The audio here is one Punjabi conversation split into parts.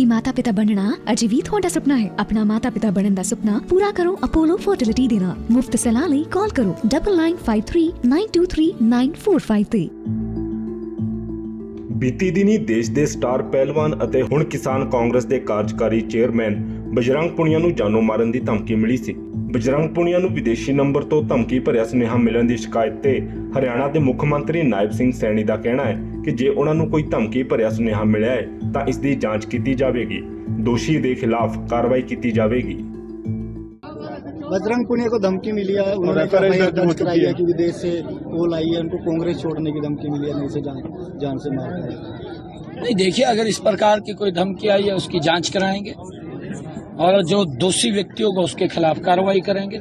ਮਾਤਾ-ਪਿਤਾ ਬਣਨਾ ਅਜੇ ਵੀ ਤੁਹਾਡਾ ਸੁਪਨਾ ਹੈ। ਆਪਣਾ ਮਾਤਾ-ਪਿਤਾ ਬਣਨ ਦਾ ਸੁਪਨਾ ਪੂਰਾ ਕਰੋ ਅਪੋਲੋ ਫਰਟੀਲਿਟੀ ਦੇ ਨਾਲ। ਮੁਫਤ ਸਲਾਹ ਲਈ ਕਾਲ ਕਰੋ 9953923945 ਤੇ। ਬੀਤੀ ਦਿਨੀ ਦੇਸ਼ ਦੇ ਸਟਾਰ ਪਹਿਲਵਾਨ ਅਤੇ ਹੁਣ ਕਿਸਾਨ ਕਾਂਗਰਸ ਦੇ ਕਾਰਜਕਾਰੀ ਚੇਅਰਮੈਨ ਬਜਰੰਗ ਪੁਨੀਆ ਨੂੰ ਜਾਨੋਂ ਮਾਰਨ ਦੀ ਧਮਕੀ ਮਿਲੀ ਸੀ। ਬਜਰੰਗ ਪੁਨੀਆ ਨੂੰ ਵਿਦੇਸ਼ੀ ਨੰਬਰ ਤੋਂ ਧਮਕੀ ਭਰਿਆ ਸੁਨੇਹਾ ਮਿਲਣ ਦੀ ਸ਼ਿਕਾਇਤ ਤੇ ਹਰਿਆਣਾ ਦੇ ਮੁੱਖ ਮੰਤਰੀ ਨਾਇਬ ਸਿੰਘ ਸੈਣੀ ਦਾ ਕਹਿਣਾ ਹੈ ਕਿ ਜੇ ਉਹਨਾਂ ਨੂੰ ਕੋਈ ਧਮਕੀ ਭਰਿਆ ਸੁਨੇਹਾ ਮਿਲਿਆ ਹੈ ਤਾਂ ਇਸ ਦੀ ਜਾਂਚ ਕੀਤੀ ਜਾਵੇਗੀ ਦੋਸ਼ੀ ਦੇ ਖਿਲਾਫ ਕਾਰਵਾਈ ਕੀਤੀ ਜਾਵੇਗੀ बजरंग पुनिया को धमकी मिली है उन्होंने और FIR FIR दर्ज हो दर्ज कराई चुकी है है। कि विदेश से वो लाई है उनको कांग्रेस छोड़ने की धमकी मिली है नहीं से जान जान से मार है नहीं देखिए अगर इस प्रकार की कोई धमकी आई है उसकी जांच कराएंगे और जो दोषी व्यक्ति होगा उसके खिलाफ कार्रवाई करेंगे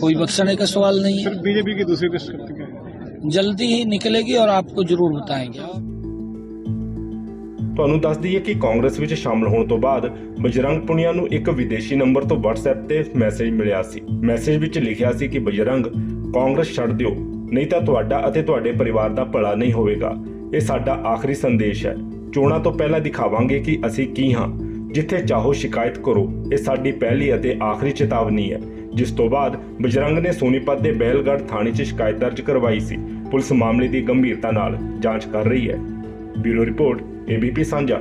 कोई बख्शने का सवाल नहीं फिर बीजेपी की दूसरी लिस्ट कब तक है है जल्दी ही निकलेगी और आपको जरूर बताएंगे ਤੁਹਾਨੂੰ ਦੱਸ ਦਈਏ ਕਿ ਕਾਂਗਰਸ ਵਿੱਚ ਸ਼ਾਮਲ ਹੋਣ ਤੋਂ ਬਾਅਦ ਬਜਰੰਗ ਪੁਨੀਆ ਨੂੰ ਇੱਕ ਵਿਦੇਸ਼ੀ ਨੰਬਰ ਤੋਂ WhatsApp ਤੇ ਮੈਸੇਜ ਮਿਲਿਆ ਸੀ। ਮੈਸੇਜ ਵਿੱਚ ਲਿਖਿਆ ਸੀ ਕਿ, ਬਜਰੰਗ, ਕਾਂਗਰਸ ਛੱਡ ਦਿਓ, ਨਹੀਂ ਤਾਂ ਤੁਹਾਡਾ ਅਤੇ ਤੁਹਾਡੇ ਪਰਿਵਾਰ ਦਾ ਭਲਾ ਨਹੀਂ ਹੋਵੇਗਾ। ਇਹ ਸਾਡਾ ਆਖਰੀ ਸੰਦੇਸ਼ ਹੈ। ਚੋਣਾਂ ਤੋਂ ਪਹਿਲਾਂ ਦਿਖਾਵਾਂਗੇ ਕਿ ਅਸੀਂ ਕੀ ਹਾਂ। ਜਿੱਥੇ ਚਾਹੋ ਸ਼ਿਕਾਇਤ ਕਰੋ। ਇਹ ਸਾਡੀ ਪਹਿਲੀ ਅਤੇ ਆਖਰੀ ਚੇਤਾਵਨੀ ਹੈ। ਜਿਸ ਤੋਂ ਬਾਅਦ ਬਜਰੰਗ ਨੇ ਸੋਨੀਪਤ ਦੇ ਬਹਿਲਗੜ੍ਹ ਥਾਣੇ 'ਚ ਸ਼ਿਕਾਇਤ ਦਰਜ ਕਰਵਾਈ ਸੀ। ਪੁਲਿਸ ਮਾਮਲੇ ਦੀ ਗੰਭੀਰਤਾ ਨਾਲ ਜਾਂਚ ਕਰ ਰਹੀ ਹੈ। Bureau report. ABP 三角。